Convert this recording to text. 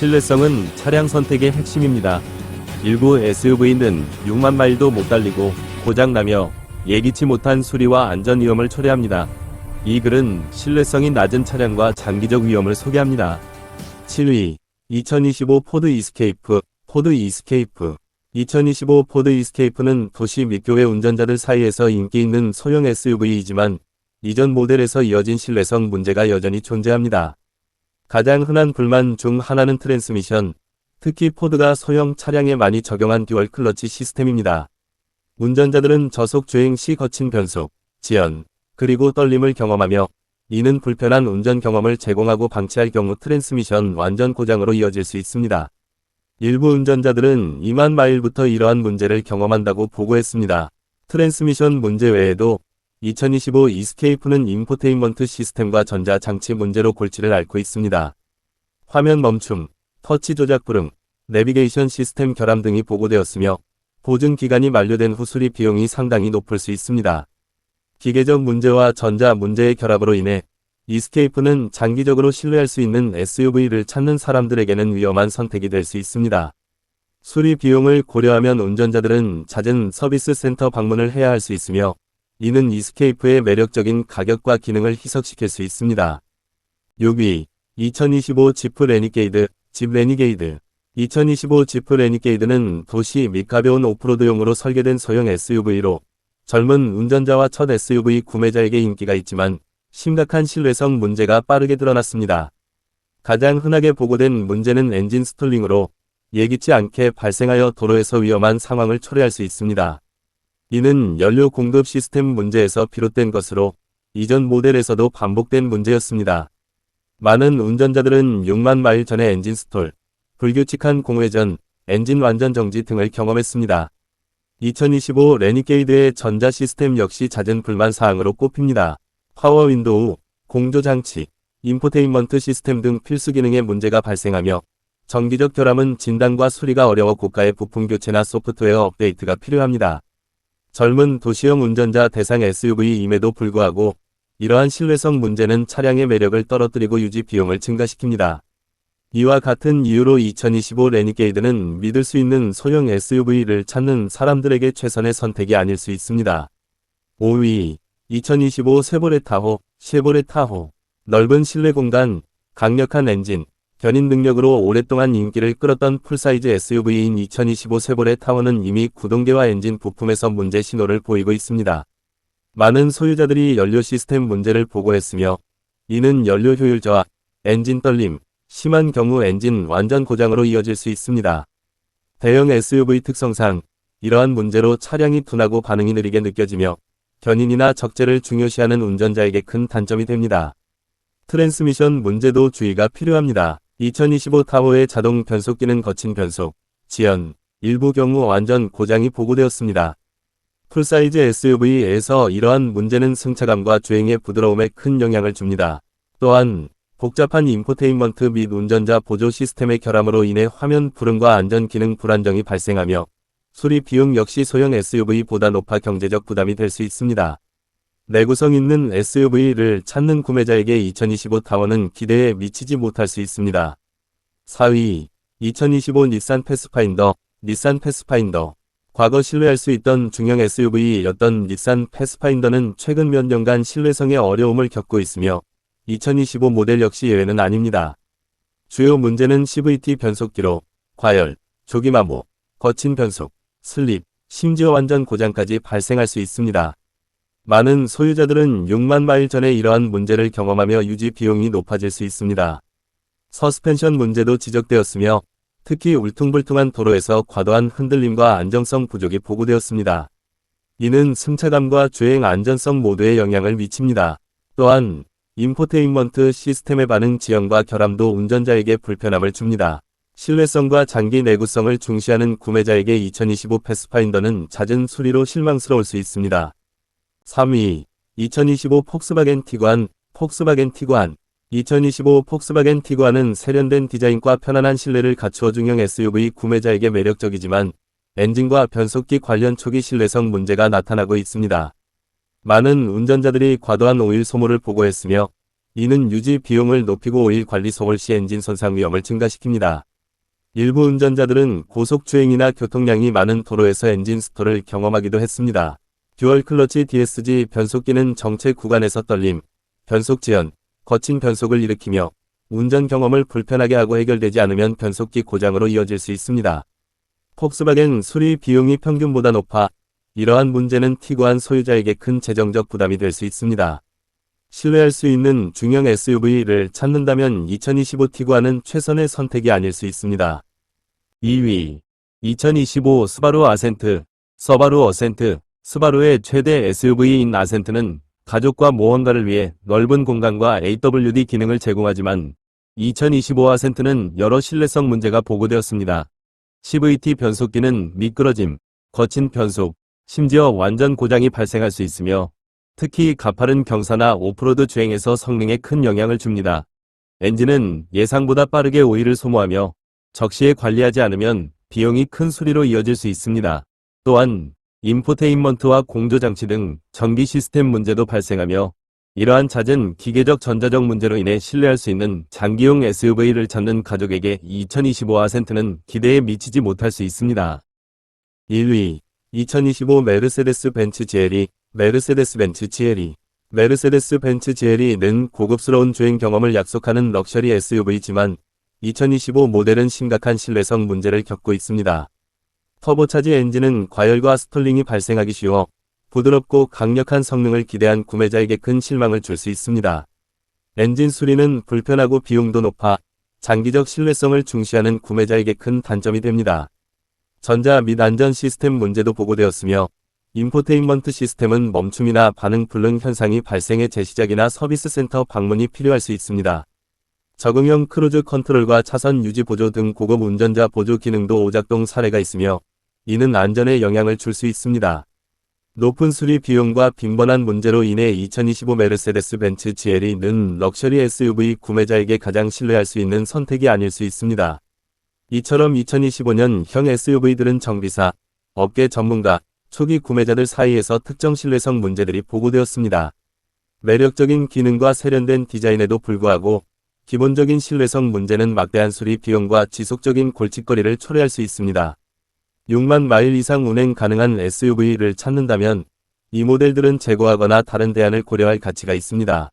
신뢰성은 차량 선택의 핵심입니다. 일부 SUV는 6만 마일도 못 달리고 고장나며 예기치 못한 수리와 안전 위험을 초래합니다. 이 글은 신뢰성이 낮은 차량과 장기적 위험을 소개합니다. 7위 2025 포드 이스케이프 포드 이스케이프 2025 포드 이스케이프는 도시 및 교외 운전자들 사이에서 인기 있는 소형 SUV이지만 이전 모델에서 이어진 신뢰성 문제가 여전히 존재합니다. 가장 흔한 불만 중 하나는 트랜스미션, 특히 포드가 소형 차량에 많이 적용한 듀얼 클러치 시스템입니다. 운전자들은 저속 주행 시 거친 변속, 지연, 그리고 떨림을 경험하며 이는 불편한 운전 경험을 제공하고 방치할 경우 트랜스미션 완전 고장으로 이어질 수 있습니다. 일부 운전자들은 2만 마일부터 이러한 문제를 경험한다고 보고했습니다. 트랜스미션 문제 외에도 2025 이스케이프는 인포테인먼트 시스템과 전자장치 문제로 골치를 앓고 있습니다. 화면 멈춤, 터치 조작 불응, 내비게이션 시스템 결함 등이 보고되었으며 보증 기간이 만료된 후 수리 비용이 상당히 높을 수 있습니다. 기계적 문제와 전자 문제의 결합으로 인해 이스케이프는 장기적으로 신뢰할 수 있는 SUV를 찾는 사람들에게는 위험한 선택이 될 수 있습니다. 수리 비용을 고려하면 운전자들은 잦은 서비스 센터 방문을 해야 할 수 있으며 이는 이스케이프의 매력적인 가격과 기능을 희석시킬 수 있습니다. 6위 2025 지프 레니게이드 집 레니게이드 2025 지프 레니게이드는 도시 및 가벼운 오프로드용으로 설계된 소형 SUV로 젊은 운전자와 첫 SUV 구매자에게 인기가 있지만 심각한 신뢰성 문제가 빠르게 드러났습니다. 가장 흔하게 보고된 문제는 엔진 스톨링으로 예기치 않게 발생하여 도로에서 위험한 상황을 초래할 수 있습니다. 이는 연료 공급 시스템 문제에서 비롯된 것으로 이전 모델에서도 반복된 문제였습니다. 많은 운전자들은 6만 마일 전에 엔진 스톨, 불규칙한 공회전, 엔진 완전 정지 등을 경험했습니다. 2025 레니게이드의 전자 시스템 역시 잦은 불만 사항으로 꼽힙니다. 파워 윈도우, 공조 장치, 인포테인먼트 시스템 등 필수 기능에 문제가 발생하며 정기적 결함은 진단과 수리가 어려워 고가의 부품 교체나 소프트웨어 업데이트가 필요합니다. 젊은 도시형 운전자 대상 SUV임에도 불구하고 이러한 신뢰성 문제는 차량의 매력을 떨어뜨리고 유지 비용을 증가시킵니다. 이와 같은 이유로 2025 레니게이드는 믿을 수 있는 소형 SUV를 찾는 사람들에게 최선의 선택이 아닐 수 있습니다. 5위 2025 쉐보레 타호 쉐보레 타호 넓은 실내 공간, 강력한 엔진, 견인 능력으로 오랫동안 인기를 끌었던 풀사이즈 SUV인 2025 쉐보레 타워는 이미 구동계와 엔진 부품에서 문제 신호를 보이고 있습니다. 많은 소유자들이 연료 시스템 문제를 보고했으며 이는 연료 효율 저하, 엔진 떨림, 심한 경우 엔진 완전 고장으로 이어질 수 있습니다. 대형 SUV 특성상 이러한 문제로 차량이 둔하고 반응이 느리게 느껴지며 견인이나 적재를 중요시하는 운전자에게 큰 단점이 됩니다. 트랜스미션 문제도 주의가 필요합니다. 2025 타워의 자동 변속 기능 거친 변속, 지연, 일부 경우 완전 고장이 보고되었습니다. 풀사이즈 SUV에서 이러한 문제는 승차감과 주행의 부드러움에 큰 영향을 줍니다. 또한 복잡한 인포테인먼트 및 운전자 보조 시스템의 결함으로 인해 화면 불응과 안전 기능 불안정이 발생하며 수리 비용 역시 소형 SUV보다 높아 경제적 부담이 될 수 있습니다. 내구성 있는 SUV를 찾는 구매자에게 2025 타워는 기대에 미치지 못할 수 있습니다. 4위 2025 닛산 패스파인더 닛산 패스파인더 과거 신뢰할 수 있던 중형 SUV였던 닛산 패스파인더는 최근 몇 년간 신뢰성에 어려움을 겪고 있으며 2025 모델 역시 예외는 아닙니다. 주요 문제는 CVT 변속기로 과열, 조기 마모, 거친 변속, 슬립, 심지어 완전 고장까지 발생할 수 있습니다. 많은 소유자들은 6만 마일 전에 이러한 문제를 경험하며 유지 비용이 높아질 수 있습니다. 서스펜션 문제도 지적되었으며 특히 울퉁불퉁한 도로에서 과도한 흔들림과 안정성 부족이 보고되었습니다. 이는 승차감과 주행 안전성 모두에 영향을 미칩니다. 또한 인포테인먼트 시스템의 반응 지연과 결함도 운전자에게 불편함을 줍니다. 신뢰성과 장기 내구성을 중시하는 구매자에게 2025 패스파인더는 잦은 수리로 실망스러울 수 있습니다. 3위 2025 폭스바겐 티관 폭스바겐 티관 2025 폭스바겐 티관은 세련된 디자인과 편안한 실내를 갖추어 중형 SUV 구매자에게 매력적이지만 엔진과 변속기 관련 초기 신뢰성 문제가 나타나고 있습니다. 많은 운전자들이 과도한 오일 소모를 보고했으며 이는 유지 비용을 높이고 오일 관리 소홀 시 엔진 손상 위험을 증가시킵니다. 일부 운전자들은 고속주행이나 교통량이 많은 도로에서 엔진 스토를 경험하기도 했습니다. 듀얼 클러치 DSG 변속기는 정체 구간에서 떨림, 변속 지연, 거친 변속을 일으키며 운전 경험을 불편하게 하고 해결되지 않으면 변속기 고장으로 이어질 수 있습니다. 폭스바겐 수리 비용이 평균보다 높아 이러한 문제는 티구안 소유자에게 큰 재정적 부담이 될 수 있습니다. 신뢰할 수 있는 중형 SUV를 찾는다면 2025 티구안은 최선의 선택이 아닐 수 있습니다. 2위 2025 스바루 아센트 서바루 어센트 스바루의 최대 SUV인 아센트는 가족과 모험가를 위해 넓은 공간과 AWD 기능을 제공하지만 2025 아센트는 여러 신뢰성 문제가 보고되었습니다. CVT 변속기는 미끄러짐, 거친 변속, 심지어 완전 고장이 발생할 수 있으며 특히 가파른 경사나 오프로드 주행에서 성능에 큰 영향을 줍니다. 엔진은 예상보다 빠르게 오일을 소모하며 적시에 관리하지 않으면 비용이 큰 수리로 이어질 수 있습니다. 또한 인포테인먼트와 공조장치 등 전기 시스템 문제도 발생하며 이러한 잦은 기계적 전자적 문제로 인해 신뢰할 수 있는 장기용 SUV를 찾는 가족에게 2025 아센트는 기대에 미치지 못할 수 있습니다. 1위 2025 메르세데스 벤츠 GLE 메르세데스 벤츠 GLE 메르세데스 벤츠 GLE는 고급스러운 주행 경험을 약속하는 럭셔리 SUV지만 2025 모델은 심각한 신뢰성 문제를 겪고 있습니다. 터보차지 엔진은 과열과 스톨링이 발생하기 쉬워 부드럽고 강력한 성능을 기대한 구매자에게 큰 실망을 줄 수 있습니다. 엔진 수리는 불편하고 비용도 높아 장기적 신뢰성을 중시하는 구매자에게 큰 단점이 됩니다. 전자 및 안전 시스템 문제도 보고되었으며 인포테인먼트 시스템은 멈춤이나 반응 불능 현상이 발생해 재시작이나 서비스 센터 방문이 필요할 수 있습니다. 적응형 크루즈 컨트롤과 차선 유지 보조 등 고급 운전자 보조 기능도 오작동 사례가 있으며 이는 안전에 영향을 줄 수 있습니다. 높은 수리 비용과 빈번한 문제로 인해 2025 메르세데스 벤츠 GLE는 럭셔리 SUV 구매자에게 가장 신뢰할 수 있는 선택이 아닐 수 있습니다. 이처럼 2025년 형 SUV들은 정비사, 업계 전문가, 초기 구매자들 사이에서 특정 신뢰성 문제들이 보고되었습니다. 매력적인 기능과 세련된 디자인에도 불구하고 기본적인 신뢰성 문제는 막대한 수리 비용과 지속적인 골칫거리를 초래할 수 있습니다. 6만 마일 이상 운행 가능한 SUV를 찾는다면 이 모델들은 제거하거나 다른 대안을 고려할 가치가 있습니다.